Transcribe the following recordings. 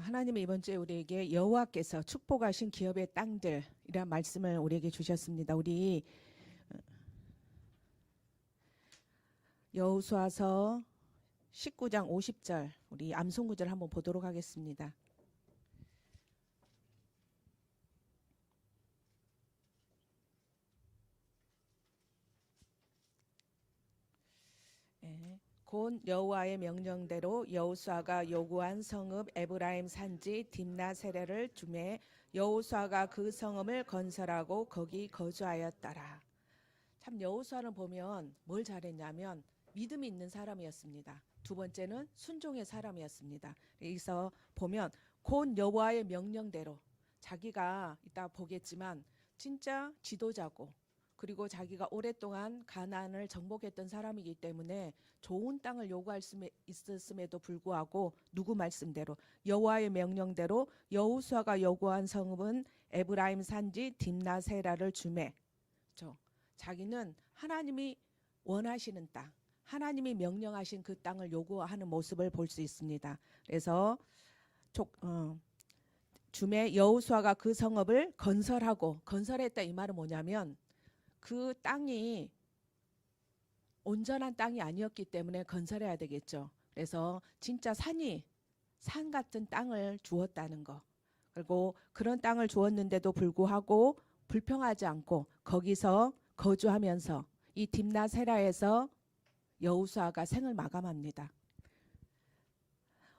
하나님이 이번 주에 우리에게 여호와께서 축복하신 기업의 땅들이란 말씀을 우리에게 주셨습니다. 우리 어, 여호수아서 19장 50절 우리 암송 구절 한번 보도록 하겠습니다. 예. 곧 여호와의 명령대로 여호수아가 요구한 성읍 에브라임 산지 딥나세레를 주매 여호수아가 그 성읍을 건설하고 거기 거주하였더라. 참 여호수아는 보면 뭘 잘했냐면 믿음이 있는 사람이었습니다. 두 번째는 순종의 사람이었습니다. 여기서 보면 곧 여호와의 명령대로 자기가 이따 보겠지만 진짜 지도자고 그리고 자기가 오랫동안 가나안을 정복했던 사람이기 때문에 좋은 땅을 요구할 수 있었음에도 불구하고 누구 말씀대로 여호와의 명령대로 여호수아가 요구한 성읍은 에브라임 산지 딥나세라를 주매 저 자기는 하나님이 원하시는 땅 하나님이 명령하신 그 땅을 요구하는 모습을 볼 수 있습니다. 그래서 족, 어, 주매 여호수아가 그 성읍을 건설하고 건설했다 이 말은 뭐냐면 그 땅이 온전한 땅이 아니었기 때문에 건설해야 되겠죠. 그래서 진짜 산이 산 같은 땅을 주었다는 거. 그리고 그런 땅을 주었는데도 불구하고 불평하지 않고 거기서 거주하면서 이 딥나세라에서 여호수아가 생을 마감합니다.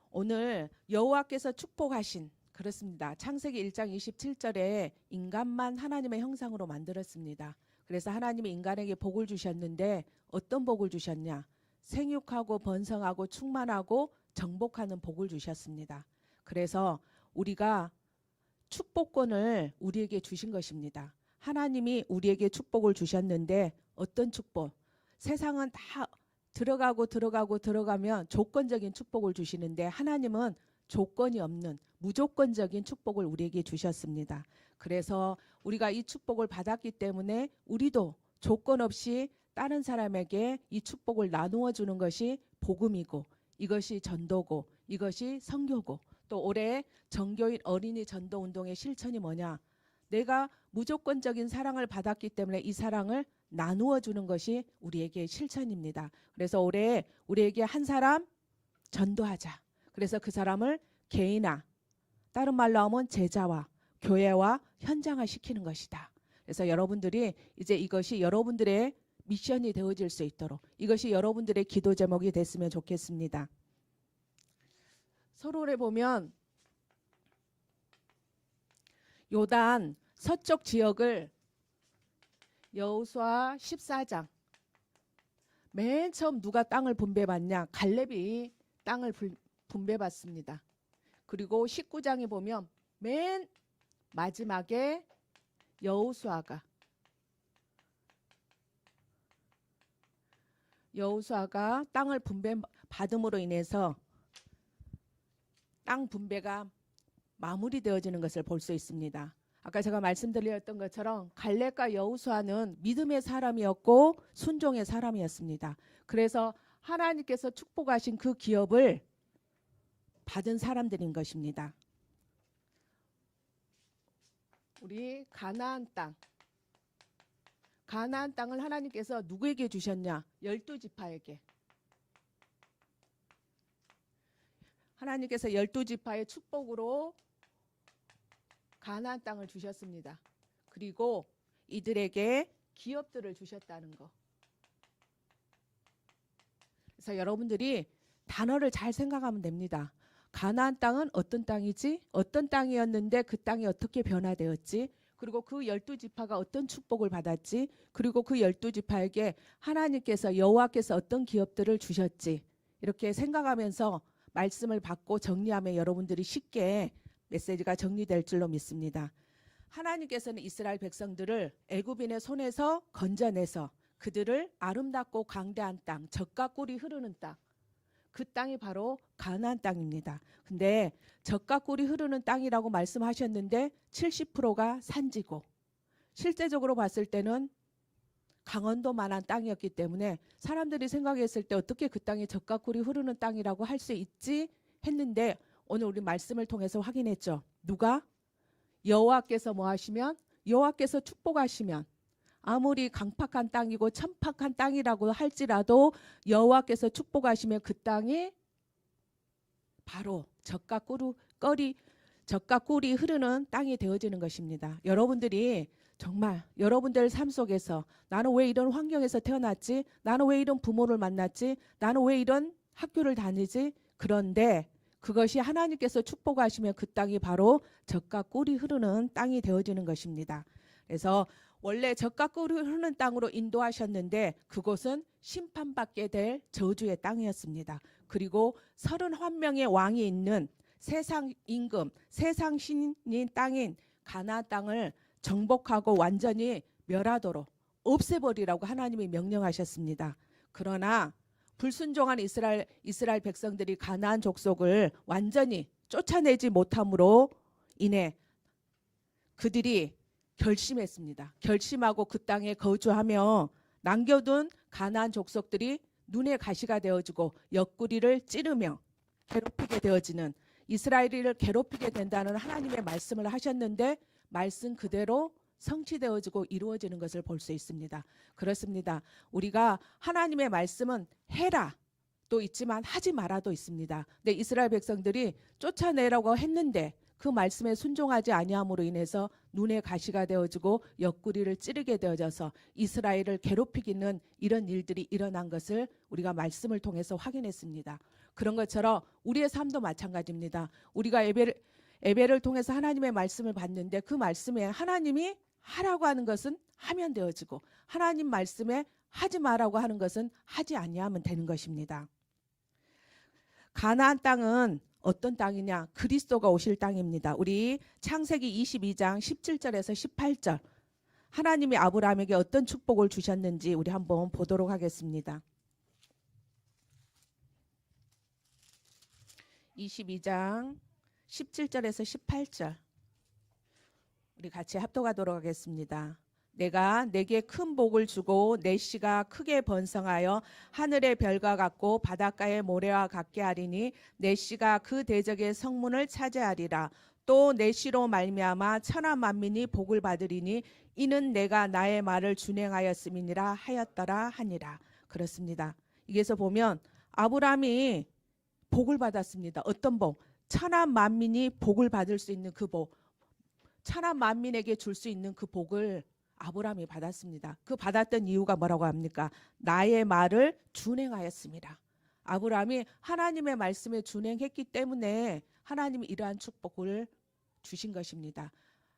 오늘 여호와께서 축복하신 그렇습니다. 창세기 1장 27절에 인간만 하나님의 형상으로 만들었습니다. 그래서 하나님이 인간에게 복을 주셨는데 어떤 복을 주셨냐? 생육하고 번성하고 충만하고 정복하는 복을 주셨습니다. 그래서 우리가 축복권을 우리에게 주신 것입니다. 하나님이 우리에게 축복을 주셨는데 어떤 축복? 세상은 다 들어가고 들어가고 들어가면 조건적인 축복을 주시는데 하나님은 조건이 없는 무조건적인 축복을 우리에게 주셨습니다. 그래서 우리가 이 축복을 받았기 때문에 우리도 조건 없이 다른 사람에게 이 축복을 나누어 주는 것이 복음이고 이것이 전도고 이것이 선교고 또 올해 정교인 어린이 전도 운동의 실천이 뭐냐? 내가 무조건적인 사랑을 받았기 때문에 이 사랑을 나누어 주는 것이 우리에게 실천입니다. 그래서 올해 우리에게 한 사람 전도하자. 그래서 그 사람을 개인화, 다른 말로 하면 제자와 교회와 현장화 시키는 것이다. 그래서 여러분들이 이제 이것이 여러분들의 미션이 되어질 수 있도록 이것이 여러분들의 기도 제목이 됐으면 좋겠습니다. 서로를 보면 요단 서쪽 지역을 여호수아 14장 맨 처음 누가 땅을 분배받냐 갈렙이 땅을 불- 분배받습니다. 그리고 19장에 보면 맨 마지막에 여호수아가 여호수아가 땅을 분배받음으로 인해서 땅 분배가 마무리되어지는 것을 볼 수 있습니다. 아까 제가 말씀드렸던 것처럼 갈렙과 여호수아는 믿음의 사람이었고 순종의 사람이었습니다. 그래서 하나님께서 축복하신 그 기업을 받은 사람들인 것입니다. 우리 가나안 땅. 가나안 땅을 하나님께서 누구에게 주셨냐? 열두 지파에게. 하나님께서 열두 지파의 축복으로 가나안 땅을 주셨습니다. 그리고 이들에게 기업들을 주셨다는 거. 그래서 여러분들이 단어를 잘 생각하면 됩니다. 가나안 땅은 어떤 땅이지? 어떤 땅이었는데 그 땅이 어떻게 변화되었지? 그리고 그 열두 지파가 어떤 축복을 받았지? 그리고 그 열두 지파에게 하나님께서 여호와께서 어떤 기업들을 주셨지? 이렇게 생각하면서 말씀을 받고 정리하면 여러분들이 쉽게 메시지가 정리될 줄로 믿습니다. 하나님께서는 이스라엘 백성들을 애굽인의 손에서 건져내서 그들을 아름답고 광대한 땅, 젖과 꿀이 흐르는 땅, 그 땅이 바로 가나안 땅입니다. 근데 젖과 꿀이 흐르는 땅이라고 말씀하셨는데 70%가 산지고 실제적으로 봤을 때는 강원도 만한 땅이었기 때문에 사람들이 생각했을 때 어떻게 그 땅이 젖과 꿀이 흐르는 땅이라고 할 수 있지 했는데 오늘 우리 말씀을 통해서 확인했죠. 누가 여호와께서 뭐 하시면 여호와께서 축복하시면 아무리 강팍한 땅이고 천팍한 땅이라고 할지라도 여호와께서 축복하시면 그 땅이 바로 젖과 꿀이 꺼리 젖과 꿀이 흐르는 땅이 되어지는 것입니다. 여러분들이 정말 여러분들 삶 속에서 나는 왜 이런 환경에서 태어났지? 나는 왜 이런 부모를 만났지? 나는 왜 이런 학교를 다니지? 그런데 그것이 하나님께서 축복하시면 그 땅이 바로 젖과 꿀이 흐르는 땅이 되어지는 것입니다. 그래서 원래 꿀이 흐르는 땅으로 인도하셨는데 그곳은 심판받게 될 저주의 땅이었습니다. 그리고 서른한 명의 왕이 있는 세상 임금, 세상 신인 땅인 가나안 땅을 정복하고 완전히 멸하도록 없애버리라고 하나님이 명령하셨습니다. 그러나 불순종한 이스라엘 이스라엘 백성들이 가나안 족속을 완전히 쫓아내지 못함으로 인해 그들이 결심했습니다. 결심하고 그 땅에 거주하며 남겨둔 가나안 족속들이 눈에 가시가 되어지고 옆구리를 찌르며 괴롭히게 되어지는 이스라엘을 괴롭히게 된다는 하나님의 말씀을 하셨는데 말씀 그대로 성취되어지고 이루어지는 것을 볼 수 있습니다. 그렇습니다. 우리가 하나님의 말씀은 해라 또 있지만 하지 마라도 있습니다. 근데 이스라엘 백성들이 쫓아내라고 했는데 그 말씀에 순종하지 아니함으로 인해서 눈에 가시가 되어지고 옆구리를 찌르게 되어져서 이스라엘을 괴롭히기는 이런 일들이 일어난 것을 우리가 말씀을 통해서 확인했습니다. 그런 것처럼 우리의 삶도 마찬가지입니다. 우리가 예배를 예배를 통해서 하나님의 말씀을 받는데 그 말씀에 하나님이 하라고 하는 것은 하면 되어지고 하나님 말씀에 하지 말라고 하는 것은 하지 아니하면 되는 것입니다. 가나안 땅은 어떤 땅이냐? 그리스도가 오실 땅입니다. 우리 창세기 22장 17절에서 18절 하나님이 아브라함에게 어떤 축복을 주셨는지 우리 한번 보도록 하겠습니다. 22장 17절에서 18절 우리 같이 합독하도록 하겠습니다. 내가 내게 큰 복을 주고 내 씨가 크게 번성하여 하늘의 별과 같고 바닷가의 모래와 같게 하리니 내 씨가 그 대적의 성문을 차지하리라 또 내 씨로 말미암아 천하 만민이 복을 받으리니 이는 내가 나의 말을 준행하였음이니라 하였더라 하니라 그렇습니다. 여기서 보면 아브라함이 복을 받았습니다. 어떤 복? 천하 만민이 복을 받을 수 있는 그 복. 천하 만민에게 줄 수 있는 그 복을 아브라함이 받았습니다. 그 받았던 이유가 뭐라고 합니까? 나의 말을 준행하였습니다. 아브라함이 하나님의 말씀에 준행했기 때문에 하나님이 이러한 축복을 주신 것입니다.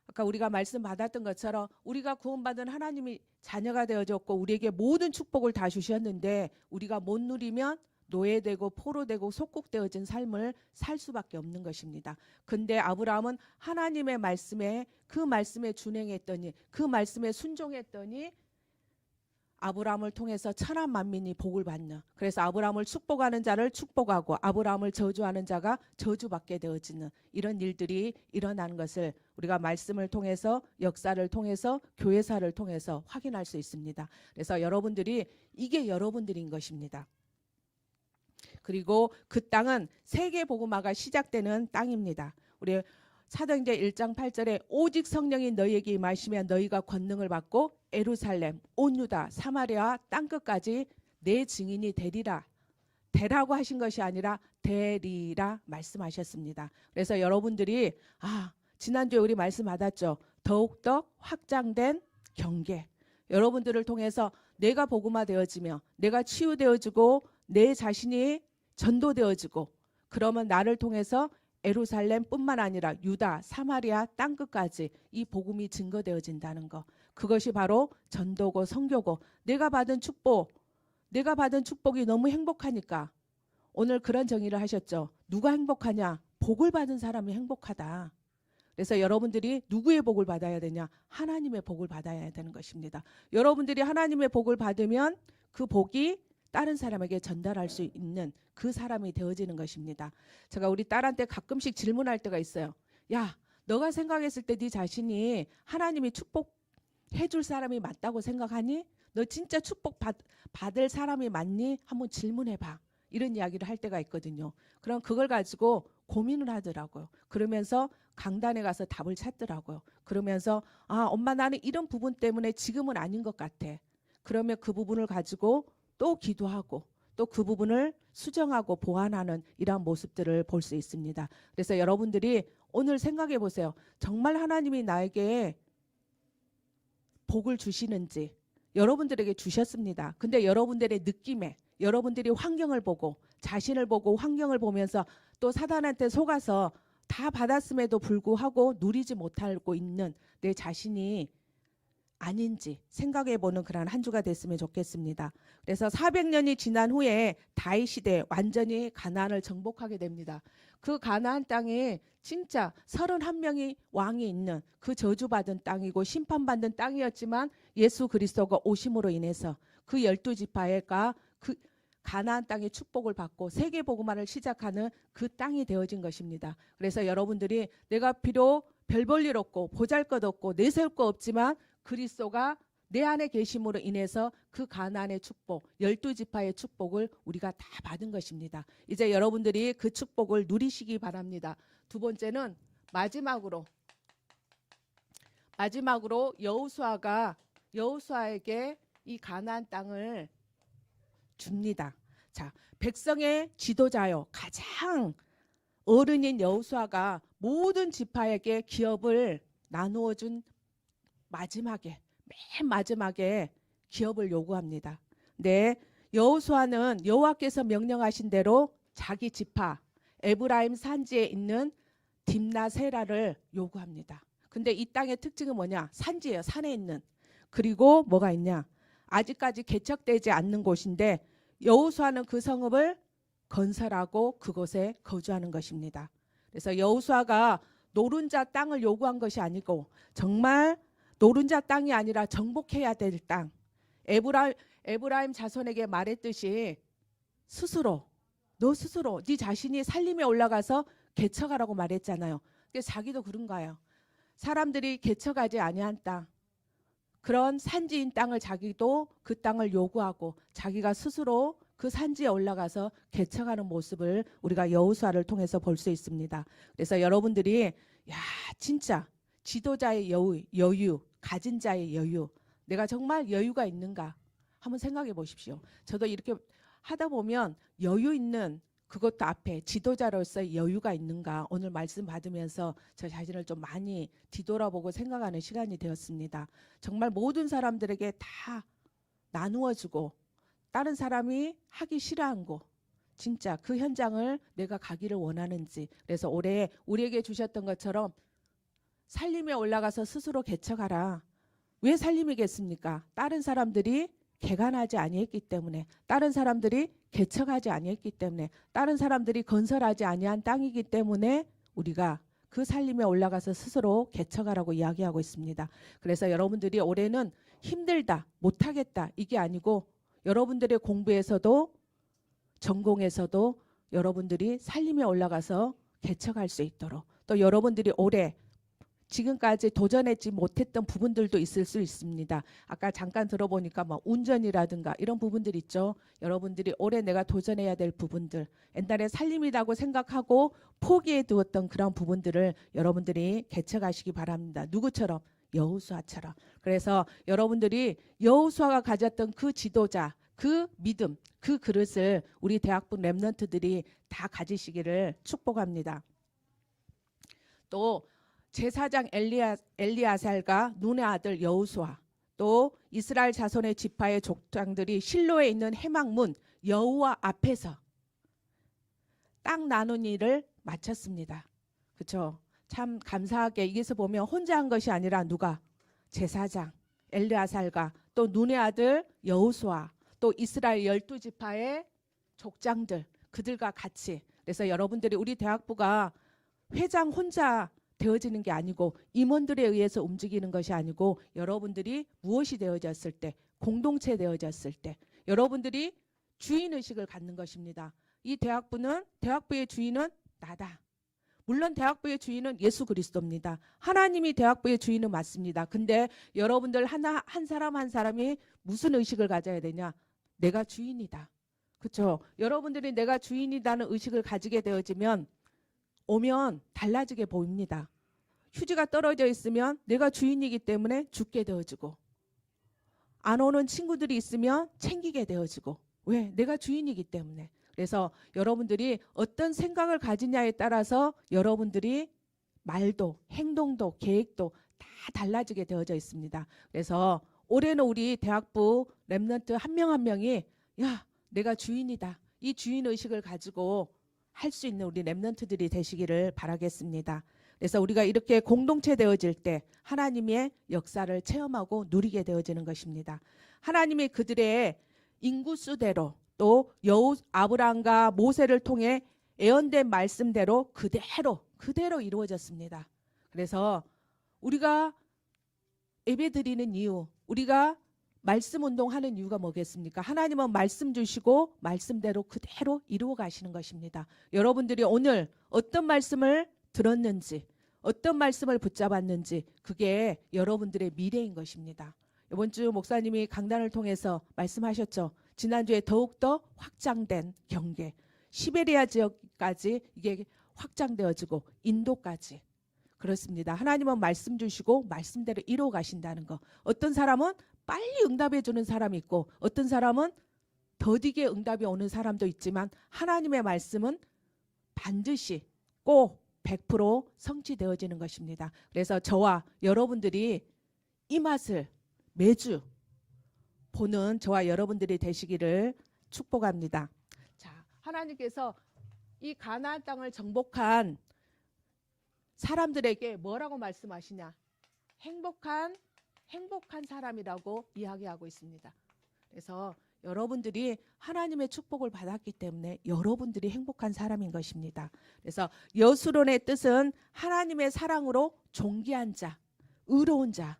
아까 우리가 말씀 받았던 것처럼 우리가 구원받은 하나님이 자녀가 되어졌고 우리에게 모든 축복을 다 주셨는데 우리가 못 누리면 노예되고 포로되고 속국되어진 삶을 살 수밖에 없는 것입니다. 근데 아브라함은 하나님의 말씀에 그 말씀에 준행했더니 그 말씀에 순종했더니 아브라함을 통해서 천한 만민이 복을 받는 그래서 아브라함을 축복하는 자를 축복하고 아브라함을 저주하는 자가 저주받게 되어지는 이런 일들이 일어나는 것을 우리가 말씀을 통해서 역사를 통해서 교회사를 통해서 확인할 수 있습니다. 그래서 여러분들이 이게 여러분들인 것입니다. 그리고 그 땅은 세계 복음화가 시작되는 땅입니다. 우리 사도행전 1장 8절에 오직 성령이 너희에게 임하시면 너희가 권능을 받고 에루살렘, 온 유다, 사마리아 땅 끝까지 내 증인이 되리라. 되라고 하신 것이 아니라 되리라 말씀하셨습니다. 그래서 여러분들이 아 지난주에 우리 말씀 받았죠. 더욱더 확장된 경계. 여러분들을 통해서 내가 복음화 되어지며 내가 치유되어지고 내 자신이 전도되어지고 그러면 나를 통해서 에루살렘뿐만 아니라 유다, 사마리아 땅 끝까지 이 복음이 증거되어진다는 것. 그것이 바로 전도고 성교고 내가 받은 축복, 내가 받은 축복이 너무 행복하니까 오늘 그런 정의를 하셨죠. 누가 행복하냐? 복을 받은 사람이 행복하다. 그래서 여러분들이 누구의 복을 받아야 되냐? 하나님의 복을 받아야 되는 것입니다. 여러분들이 하나님의 복을 받으면 그 복이 다른 사람에게 전달할 수 있는 그 사람이 되어지는 것입니다. 제가 우리 딸한테 가끔씩 질문할 때가 있어요. 야, 너가 생각했을 때 네 자신이 하나님이 축복해 줄 사람이 맞다고 생각하니? 너 진짜 축복 받, 받을 사람이 맞니? 한번 질문해 봐. 이런 이야기를 할 때가 있거든요. 그럼 그걸 가지고 고민을 하더라고요. 그러면서 강단에 가서 답을 찾더라고요. 그러면서 아, 엄마 나는 이런 부분 때문에 지금은 아닌 것 같아. 그러면 그 부분을 가지고 또 기도하고 또 그 부분을 수정하고 보완하는 이러한 모습들을 볼 수 있습니다. 그래서 여러분들이 오늘 생각해 보세요. 정말 하나님이 나에게 복을 주시는지 여러분들에게 주셨습니다. 근데 여러분들의 느낌에 여러분들이 환경을 보고 자신을 보고 환경을 보면서 또 사단한테 속아서 다 받았음에도 불구하고 누리지 못하고 있는 내 자신이 아닌지 생각해 보는 그런 한 주가 됐으면 좋겠습니다. 그래서 400년이 지난 후에 다윗 시대 완전히 가나안을 정복하게 됩니다. 그 가나안 땅에 진짜 31명이 왕이 있는 그 저주받은 땅이고 심판받는 땅이었지만 예수 그리스도가 오심으로 인해서 그 열두 지파가 그 가나안 땅의 축복을 받고 세계 복음화를 시작하는 그 땅이 되어진 것입니다. 그래서 여러분들이 내가 비록 별 볼 일 없고 보잘것 없고 내세울 거 없지만 그리스도가 내 안에 계심으로 인해서 그 가나안의 축복, 열두 지파의 축복을 우리가 다 받은 것입니다. 이제 여러분들이 그 축복을 누리시기 바랍니다. 두 번째는 마지막으로 마지막으로 여호수아가 여호수아에게 이 가나안 땅을 줍니다. 자, 백성의 지도자요. 가장 어른인 여호수아가 모든 지파에게 기업을 나누어 준 마지막에 맨 마지막에 기업을 요구합니다. 네, 여호수아는 여호와께서 명령하신 대로 자기 지파 에브라임 산지에 있는 딥나세라를 요구합니다. 근데 이 땅의 특징은 뭐냐? 산지예요. 산에 있는. 그리고 뭐가 있냐? 아직까지 개척되지 않는 곳인데 여호수아는 그 성읍을 건설하고 그곳에 거주하는 것입니다. 그래서 여호수아가 노른자 땅을 요구한 것이 아니고 정말 노른자 땅이 아니라 정복해야 될 땅. 에브라 에브라임 자손에게 말했듯이 스스로 너 스스로 네 자신이 살림에 올라가서 개척하라고 말했잖아요. 근데 자기도 그런가요? 사람들이 개척하지 아니한 땅 그런 산지인 땅을 자기도 그 땅을 요구하고 자기가 스스로 그 산지에 올라가서 개척하는 모습을 우리가 여호수아를 통해서 볼 수 있습니다. 그래서 여러분들이 야 진짜 지도자의 여유, 여유, 가진 자의 여유, 내가 정말 여유가 있는가 한번 생각해 보십시오. 저도 이렇게 하다 보면 여유 있는 그것도 앞에 지도자로서의 여유가 있는가 오늘 말씀 받으면서 저 자신을 좀 많이 뒤돌아보고 생각하는 시간이 되었습니다. 정말 모든 사람들에게 다 나누어주고 다른 사람이 하기 싫어한 거 진짜 그 현장을 내가 가기를 원하는지 그래서 올해 우리에게 주셨던 것처럼 살림에 올라가서 스스로 개척하라. 왜 살림이겠습니까? 다른 사람들이 개간하지 아니했기 때문에 다른 사람들이 개척하지 아니했기 때문에 다른 사람들이 건설하지 아니한 땅이기 때문에 우리가 그 살림에 올라가서 스스로 개척하라고 이야기하고 있습니다. 그래서 여러분들이 올해는 힘들다, 못하겠다 이게 아니고 여러분들의 공부에서도 전공에서도 여러분들이 살림에 올라가서 개척할 수 있도록 또 여러분들이 올해 지금까지 도전했지 못했던 부분들도 있을 수 있습니다. 아까 잠깐 들어보니까 뭐 운전이라든가 이런 부분들 있죠. 여러분들이 올해 내가 도전해야 될 부분들, 옛날에 살림이라고 생각하고 포기해 두었던 그런 부분들을 여러분들이 개척하시기 바랍니다. 누구처럼? 여호수아처럼. 그래서 여러분들이 여호수아가 가졌던 그 지도자, 그 믿음, 그 그릇을 우리 대학부 랩런트들이 다 가지시기를 축복합니다. 또 제사장 엘리아, 엘리아살과 눈의 아들 여우수아 또 이스라엘 자손의 지파의 족장들이 실로에 있는 해망문 여호와 앞에서 땅 나눈 일을 마쳤습니다. 그렇죠? 참 감사하게 여기서 보면 혼자 한 것이 아니라 누가 제사장 엘리아살과 또 눈의 아들 여호수아 또 이스라엘 열두 지파의 족장들 그들과 같이 그래서 여러분들이 우리 대학부가 회장 혼자 되어지는 게 아니고 임원들에 의해서 움직이는 것이 아니고 여러분들이 무엇이 되어졌을 때 공동체 되어졌을 때 여러분들이 주인 의식을 갖는 것입니다. 이 대학부는 대학부의 주인은 나다. 물론 대학부의 주인은 예수 그리스도입니다. 하나님이 대학부의 주인은 맞습니다. 근데 여러분들 하나 한 사람 한 사람이 무슨 의식을 가져야 되냐? 내가 주인이다. 그렇죠? 여러분들이 내가 주인이라는 의식을 가지게 되어지면 오면 달라지게 보입니다. 휴지가 떨어져 있으면 내가 주인이기 때문에 죽게 되어지고 안 오는 친구들이 있으면 챙기게 되어지고 왜? 내가 주인이기 때문에. 그래서 여러분들이 어떤 생각을 가지냐에 따라서 여러분들이 말도 행동도 계획도 다 달라지게 되어져 있습니다. 그래서 올해는 우리 대학부 랩런트 한 명 한 명이 야 내가 주인이다 이 주인 의식을 가지고 할 수 있는 우리 랩런트들이 되시기를 바라겠습니다. 그래서 우리가 이렇게 공동체 되어질 때 하나님의 역사를 체험하고 누리게 되어지는 것입니다. 하나님이 그들의 인구수대로 또 여우 아브람과 모세를 통해 예언된 말씀대로 그대로 그대로 이루어졌습니다. 그래서 우리가 예배 드리는 이유, 우리가 말씀 운동하는 이유가 뭐겠습니까? 하나님은 말씀 주시고 말씀대로 그대로 이루어 가시는 것입니다. 여러분들이 오늘 어떤 말씀을 들었는지, 어떤 말씀을 붙잡았는지 그게 여러분들의 미래인 것입니다. 이번 주 목사님이 강단을 통해서 말씀하셨죠. 지난주에 더욱더 확장된 경계, 시베리아 지역까지 이게 확장되어지고 인도까지 그렇습니다. 하나님은 말씀 주시고 말씀대로 이루어 가신다는 거. 어떤 사람은 빨리 응답해 주는 사람이 있고 어떤 사람은 더디게 응답이 오는 사람도 있지만 하나님의 말씀은 반드시 꼭 100% 성취되어지는 것입니다. 그래서 저와 여러분들이 이 맛을 매주 보는 저와 여러분들이 되시기를 축복합니다. 자, 하나님께서 이 가나안 땅을 정복한 사람들에게 뭐라고 말씀하시냐? 행복한 행복한 사람이라고 이야기하고 있습니다. 그래서 여러분들이 하나님의 축복을 받았기 때문에 여러분들이 행복한 사람인 것입니다. 그래서 여수론의 뜻은 하나님의 사랑으로 존귀한 자, 의로운 자.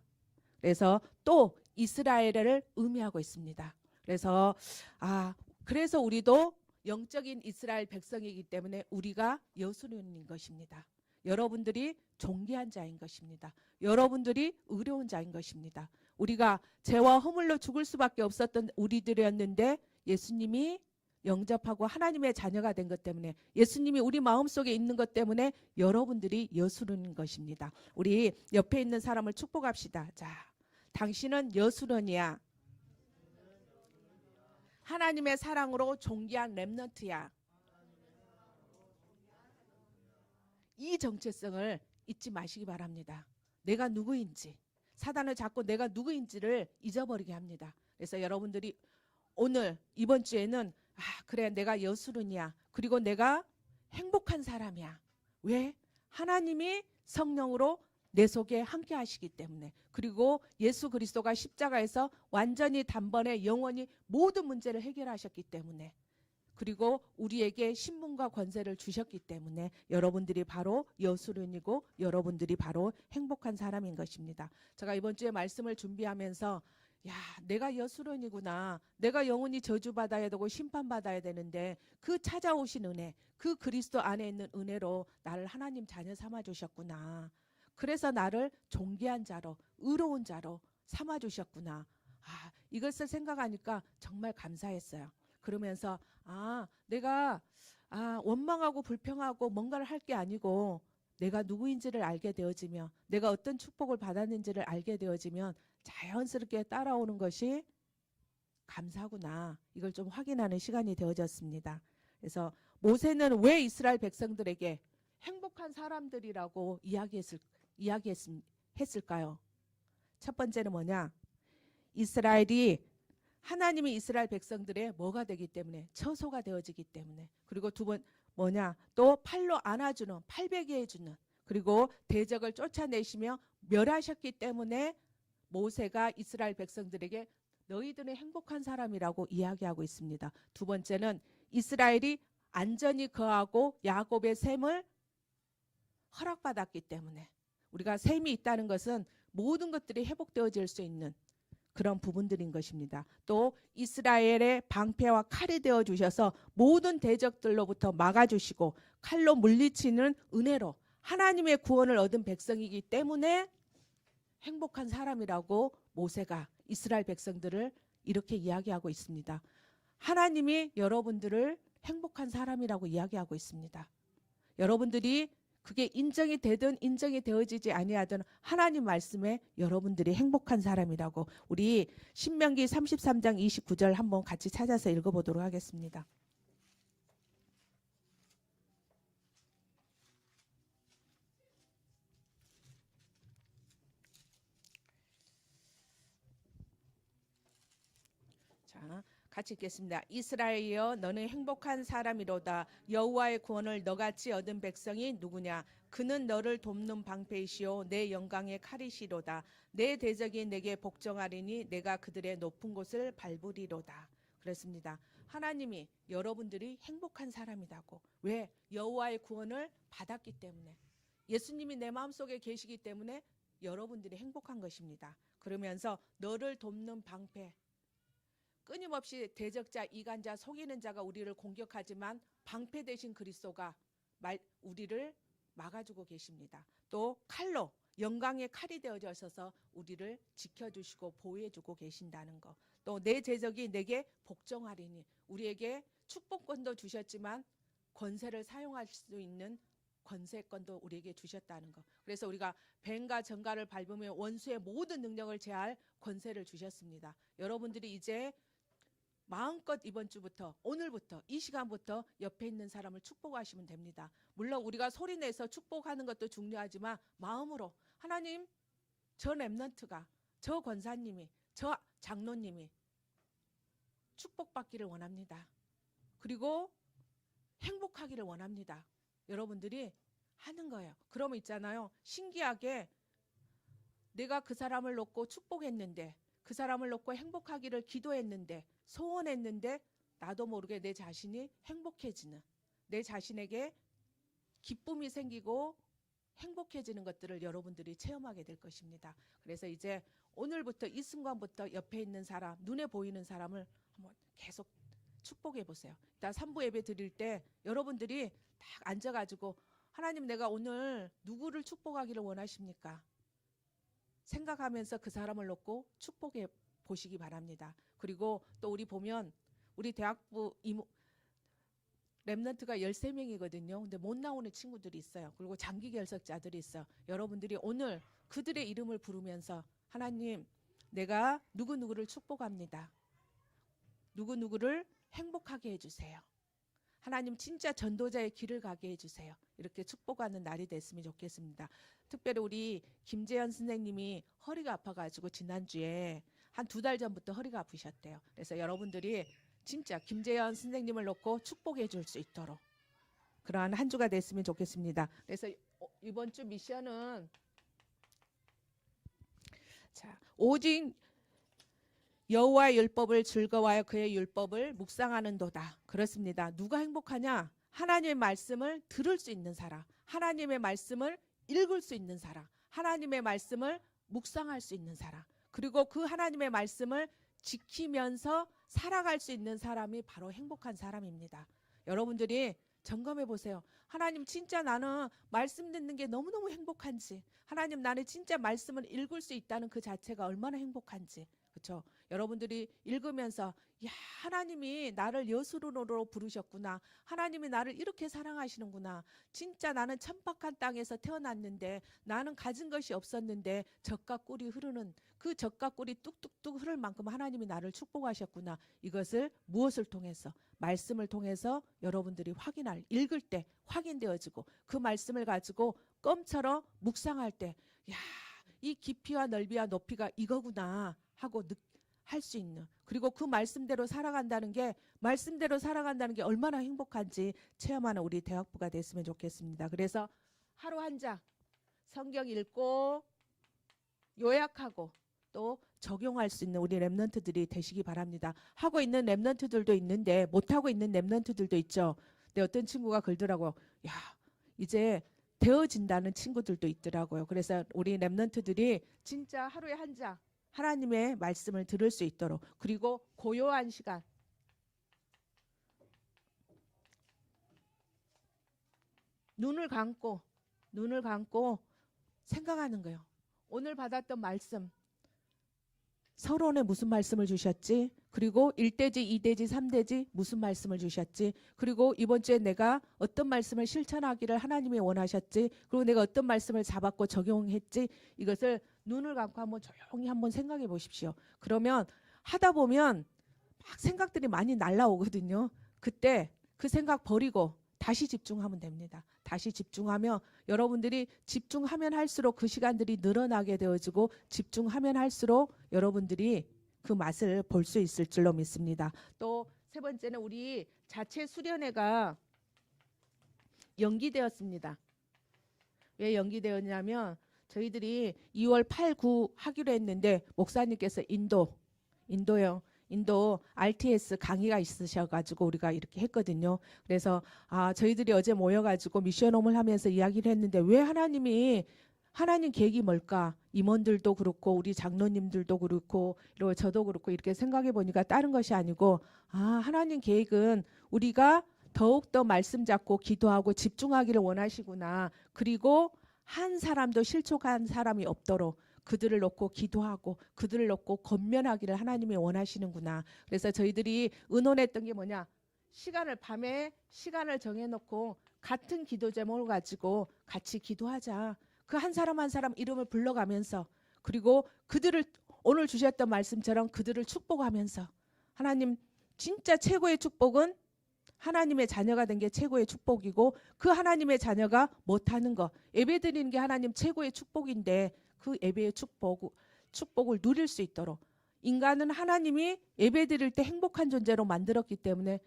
그래서 또 이스라엘을 의미하고 있습니다. 그래서 아 그래서 우리도 영적인 이스라엘 백성이기 때문에 우리가 여수론인 것입니다. 여러분들이 존귀한 자인 것입니다. 여러분들이 의로운 자인 것입니다. 우리가 죄와 허물로 죽을 수밖에 없었던 우리들이었는데 예수님이 영접하고 하나님의 자녀가 된 것 때문에 예수님이 우리 마음속에 있는 것 때문에 여러분들이 여수론인 것입니다. 우리 옆에 있는 사람을 축복합시다. 자, 당신은 여수론이야. 하나님의 사랑으로 존귀한 렘넌트야. 이 정체성을 잊지 마시기 바랍니다. 내가 누구인지 사단을 잡고 내가 누구인지를 잊어버리게 합니다. 그래서 여러분들이 오늘 이번 주에는 아 그래 내가 여수른이야. 그리고 내가 행복한 사람이야. 왜? 하나님이 성령으로 내 속에 함께 하시기 때문에 그리고 예수 그리스도가 십자가에서 완전히 단번에 영원히 모든 문제를 해결하셨기 때문에 그리고 우리에게 신분과 권세를 주셨기 때문에 여러분들이 바로 여수른이고 여러분들이 바로 행복한 사람인 것입니다. 제가 이번 주에 말씀을 준비하면서 야, 내가 여수른이구나. 내가 영원히 저주받아야 되고 심판받아야 되는데 그 찾아오신 은혜, 그 그리스도 안에 있는 은혜로 나를 하나님 자녀 삼아 주셨구나. 그래서 나를 존귀한 자로, 의로운 자로 삼아 주셨구나. 아, 이것을 생각하니까 정말 감사했어요. 그러면서 아, 내가 아, 원망하고 불평하고 뭔가를 할 게 아니고 내가 누구인지를 알게 되어지며 내가 어떤 축복을 받았는지를 알게 되어지면 자연스럽게 따라오는 것이 감사구나. 이걸 좀 확인하는 시간이 되어졌습니다. 그래서 모세는 왜 이스라엘 백성들에게 행복한 사람들이라고 이야기했을 이야기했을까요? 첫 번째는 뭐냐? 이스라엘이 하나님이 이스라엘 백성들의 뭐가 되기 때문에? 처소가 되어지기 때문에. 그리고 두 번 뭐냐? 또 팔로 안아주는 팔베개 해주는. 그리고 대적을 쫓아내시며 멸하셨기 때문에 모세가 이스라엘 백성들에게 너희들은 행복한 사람이라고 이야기하고 있습니다. 두 번째는 이스라엘이 안전히 거하고 야곱의 셈을 허락받았기 때문에. 우리가 셈이 있다는 것은 모든 것들이 회복되어질 수 있는 그런 부분들인 것입니다. 또 이스라엘의 방패와 칼이 되어 주셔서 모든 대적들로부터 막아 주시고 칼로 물리치는 은혜로 하나님의 구원을 얻은 백성이기 때문에 행복한 사람이라고 모세가 이스라엘 백성들을 이렇게 이야기하고 있습니다. 하나님이 여러분들을 행복한 사람이라고 이야기하고 있습니다. 여러분들이 그게 인정이 되든 인정이 되어지지 아니하든 하나님 말씀에 여러분들이 행복한 사람이라고 우리 신명기 33장 29절 한번 같이 찾아서 읽어보도록 하겠습니다. 자, 같이 읽겠습니다. 이스라엘이여 너는 행복한 사람이로다. 여호와의 구원을 너같이 얻은 백성이 누구냐? 그는 너를 돕는 방패이시오 내 영광의 칼이시로다. 내 대적이 내게 복종하리니 내가 그들의 높은 곳을 밟으리로다. 그렇습니다. 하나님이 여러분들이 행복한 사람이라고. 왜? 여호와의 구원을 받았기 때문에. 예수님이 내 마음속에 계시기 때문에 여러분들이 행복한 것입니다. 그러면서 너를 돕는 방패, 끊임없이 대적자, 이간자, 속이는 자가 우리를 공격하지만 방패 대신 그리스도가 말, 우리를 막아주고 계십니다. 또 칼로 영광의 칼이 되어져 있어서 우리를 지켜주시고 보호해주고 계신다는 것. 또 내 제적이 내게 복종하리니 우리에게 축복권도 주셨지만 권세를 사용할 수 있는 권세권도 우리에게 주셨다는 것. 그래서 우리가 뱀과 정갈을 밟으며 원수의 모든 능력을 제할 권세를 주셨습니다. 여러분들이 이제 마음껏 이번 주부터 오늘부터 이 시간부터 옆에 있는 사람을 축복하시면 됩니다. 물론 우리가 소리 내서 축복하는 것도 중요하지만 마음으로 하나님 저 랩런트가 저 권사님이 저 장로님이 축복받기를 원합니다. 그리고 행복하기를 원합니다. 여러분들이 하는 거예요. 그러면 있잖아요. 신기하게 내가 그 사람을 놓고 축복했는데 그 사람을 놓고 행복하기를 기도했는데 소원했는데 나도 모르게 내 자신이 행복해지는 내 자신에게 기쁨이 생기고 행복해지는 것들을 여러분들이 체험하게 될 것입니다. 그래서 이제 오늘부터 이 순간부터 옆에 있는 사람, 눈에 보이는 사람을 한번 계속 축복해 보세요. 일단 3부 예배 드릴 때 여러분들이 딱 앉아가지고 하나님 내가 오늘 누구를 축복하기를 원하십니까? 생각하면서 그 사람을 놓고 축복해 보시기 바랍니다. 그리고 또 우리 보면 우리 대학부 이모 랩런트가 13명이거든요. 근데 못 나오는 친구들이 있어요. 그리고 장기 결석자들이 있어요. 여러분들이 오늘 그들의 이름을 부르면서 하나님 내가 누구누구를 축복합니다. 누구누구를 행복하게 해주세요. 하나님 진짜 전도자의 길을 가게 해주세요. 이렇게 축복하는 날이 됐으면 좋겠습니다. 특별히 우리 김재현 선생님이 허리가 아파가지고 지난주에 한 두 달 전부터 허리가 아프셨대요. 그래서 여러분들이 진짜 김재현 선생님을 놓고 축복해 줄 수 있도록 그러한 한 주가 됐으면 좋겠습니다. 그래서 어, 이번 주 미션은 자 오직 여호와의 율법을 즐거워하여 그의 율법을 묵상하는도다. 그렇습니다. 누가 행복하냐? 하나님의 말씀을 들을 수 있는 사람, 하나님의 말씀을 읽을 수 있는 사람, 하나님의 말씀을 묵상할 수 있는 사람, 그리고 그 하나님의 말씀을 지키면서 살아갈 수 있는 사람이 바로 행복한 사람입니다. 여러분들이 점검해 보세요. 하나님 진짜 나는 말씀 듣는 게 너무너무 행복한지, 하나님 나는 진짜 말씀을 읽을 수 있다는 그 자체가 얼마나 행복한지. 그렇죠? 여러분들이 읽으면서 야 하나님이 나를 여수론으로 부르셨구나. 하나님이 나를 이렇게 사랑하시는구나. 진짜 나는 천박한 땅에서 태어났는데 나는 가진 것이 없었는데 젖과 꿀이 흐르는 그 젖과 꿀이 뚝뚝뚝 흐를 만큼 하나님이 나를 축복하셨구나. 이것을 무엇을 통해서? 말씀을 통해서 여러분들이 확인할 읽을 때 확인되어지고 그 말씀을 가지고 껌처럼 묵상할 때 야 이 깊이와 넓이와 높이가 이거구나 하고 할 수 있는 그리고 그 말씀대로 살아간다는 게 말씀대로 살아간다는 게 얼마나 행복한지 체험하는 우리 대학부가 됐으면 좋겠습니다. 그래서 하루 한 장 성경 읽고 요약하고 또 적용할 수 있는 우리 랩런트들이 되시기 바랍니다. 하고 있는 랩런트들도 있는데 못 하고 있는 랩런트들도 있죠. 근데 어떤 친구가 그러더라고요. 야, 이제 되어진다는 친구들도 있더라고요. 그래서 우리 랩런트들이 진짜 하루에 한 장 하나님의 말씀을 들을 수 있도록 그리고 고요한 시간 눈을 감고 눈을 감고 생각하는 거예요. 오늘 받았던 말씀 서론에 무슨 말씀을 주셨지? 그리고 1대지, 2대지, 3대지 무슨 말씀을 주셨지? 그리고 이번 주에 내가 어떤 말씀을 실천하기를 하나님이 원하셨지? 그리고 내가 어떤 말씀을 잡았고 적용했지? 이것을 눈을 감고 한번 조용히 한번 생각해 보십시오. 그러면 하다 보면 막 생각들이 많이 날라오거든요. 그때 그 생각 버리고 다시 집중하면 됩니다. 다시 집중하며 여러분들이 집중하면 할수록 그 시간들이 늘어나게 되어지고 집중하면 할수록 여러분들이 그 맛을 볼 수 있을 줄로 믿습니다. 또 세 번째는 우리 자체 수련회가 연기되었습니다. 왜 연기되었냐면 저희들이 2월 8, 9 하기로 했는데 목사님께서 인도 인도요. 인도 RTS 강의가 있으셔가지고 우리가 이렇게 했거든요. 그래서 아 저희들이 어제 모여가지고 미션홈을 하면서 이야기를 했는데 왜 하나님이 하나님 계획이 뭘까? 임원들도 그렇고 우리 장로님들도 그렇고 그리고 저도 그렇고 이렇게 생각해 보니까 다른 것이 아니고 아 하나님 계획은 우리가 더욱 더 말씀 잡고 기도하고 집중하기를 원하시구나. 그리고 한 사람도 실족한 사람이 없도록 그들을 놓고 기도하고 그들을 놓고 건면하기를 하나님이 원하시는구나. 그래서 저희들이 의논했던 게 뭐냐? 시간을 밤에 시간을 정해놓고 같은 기도 제목을 가지고 같이 기도하자. 그 한 사람 한 사람 이름을 불러가면서 그리고 그들을 오늘 주셨던 말씀처럼 그들을 축복하면서 하나님 진짜 최고의 축복은 하나님의 자녀가 된 게 최고의 축복이고 그 하나님의 자녀가 못하는 거. 예배 드리는 게 하나님 최고의 축복인데 그 예배의 축복 축복을 누릴 수 있도록. 인간은 하나님이 예배 드릴 때 행복한 존재로 만들었기 때문에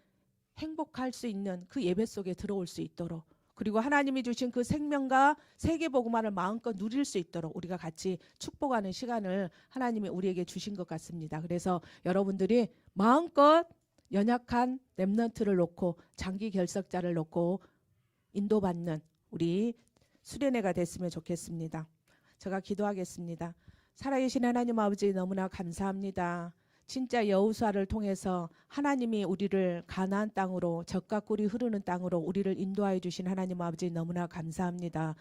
행복할 수 있는 그 예배 속에 들어올 수 있도록. 그리고 하나님이 주신 그 생명과 세계 복음화를 마음껏 누릴 수 있도록 우리가 같이 축복하는 시간을 하나님이 우리에게 주신 것 같습니다. 그래서 여러분들이 마음껏 연약한 렘넌트를 놓고 장기 결석자를 놓고 인도받는 우리 수련회가 됐으면 좋겠습니다. 제가 기도하겠습니다. 살아계신 하나님 아버지 너무나 감사합니다. 진짜 여우수아를 통해서 하나님이 우리를 가나안 땅으로 젖과 꿀이 흐르는 땅으로 우리를 인도하여 주신 하나님 아버지 너무나 감사합니다.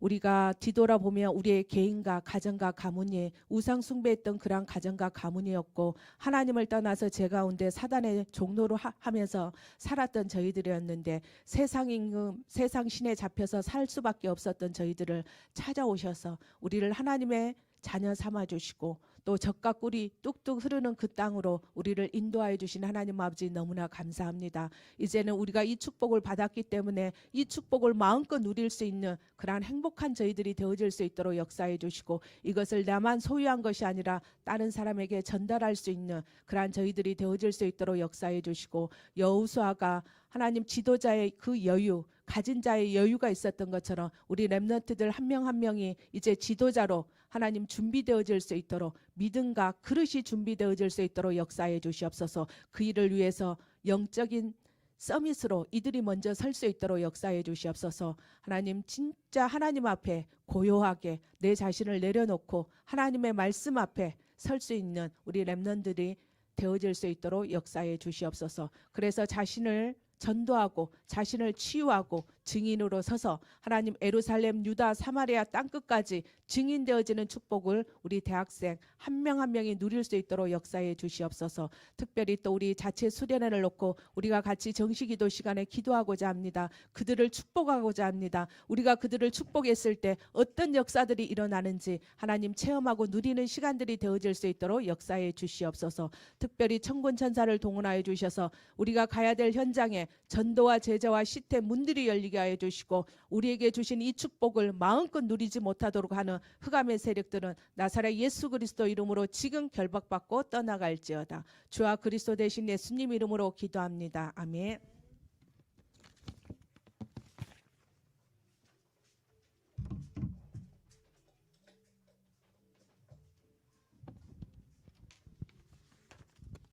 우리가 뒤돌아보면 우리의 개인과 가정과 가문이 우상 숭배했던 그러한 가정과 가문이었고 하나님을 떠나서 제 가운데 사단의 종로로 하, 하면서 살았던 저희들이었는데 세상 임금 세상 신에 잡혀서 살 수밖에 없었던 저희들을 찾아오셔서 우리를 하나님의 자녀 삼아 주시고 또 젖과 꿀이 뚝뚝 흐르는 그 땅으로 우리를 인도하여 주신 하나님 아버지 너무나 감사합니다. 이제는 우리가 이 축복을 받았기 때문에 이 축복을 마음껏 누릴 수 있는 그러한 행복한 저희들이 되어질 수 있도록 역사해 주시고 이것을 나만 소유한 것이 아니라 다른 사람에게 전달할 수 있는 그러한 저희들이 되어질 수 있도록 역사해 주시고 여우수아가 하나님 지도자의 그 여유 가진 자의 여유가 있었던 것처럼 우리 렘넌트들 한명한 명이 이제 지도자로 하나님 준비되어질 수 있도록 믿음과 그릇이 준비되어질 수 있도록 역사해 주시옵소서. 그 일을 위해서 영적인 서밋으로 이들이 먼저 설 수 있도록 역사해 주시옵소서. 하나님 진짜 하나님 앞에 고요하게 내 자신을 내려놓고 하나님의 말씀 앞에 설 수 있는 우리 렘넌들이 되어질 수 있도록 역사해 주시옵소서. 그래서 자신을 전도하고 자신을 치유하고 증인으로 서서 하나님 에루살렘 유다 사마리아 땅 끝까지 증인되어지는 축복을 우리 대학생 한 명 한 명이 누릴 수 있도록 역사해 주시옵소서. 특별히 또 우리 자체 수련회를 놓고 우리가 같이 정식기도 시간에 기도하고자 합니다. 그들을 축복하고자 합니다. 우리가 그들을 축복했을 때 어떤 역사들이 일어나는지 하나님 체험하고 누리는 시간들이 되어질 수 있도록 역사해 주시옵소서. 특별히 천군 천사를 동원하여 주셔서 우리가 가야 될 현장에 전도와 제자와 시태 문들이 열 리게 하여 주시고 우리에게 주신 이 축복을 마음껏 누리지 못하도록 하는 흑암의 세력들은 나사렛 예수 그리스도 이름으로 지금 결박받고 떠나갈지어다. 주와 그리스도 대신 예수님 이름으로 기도합니다. 아멘.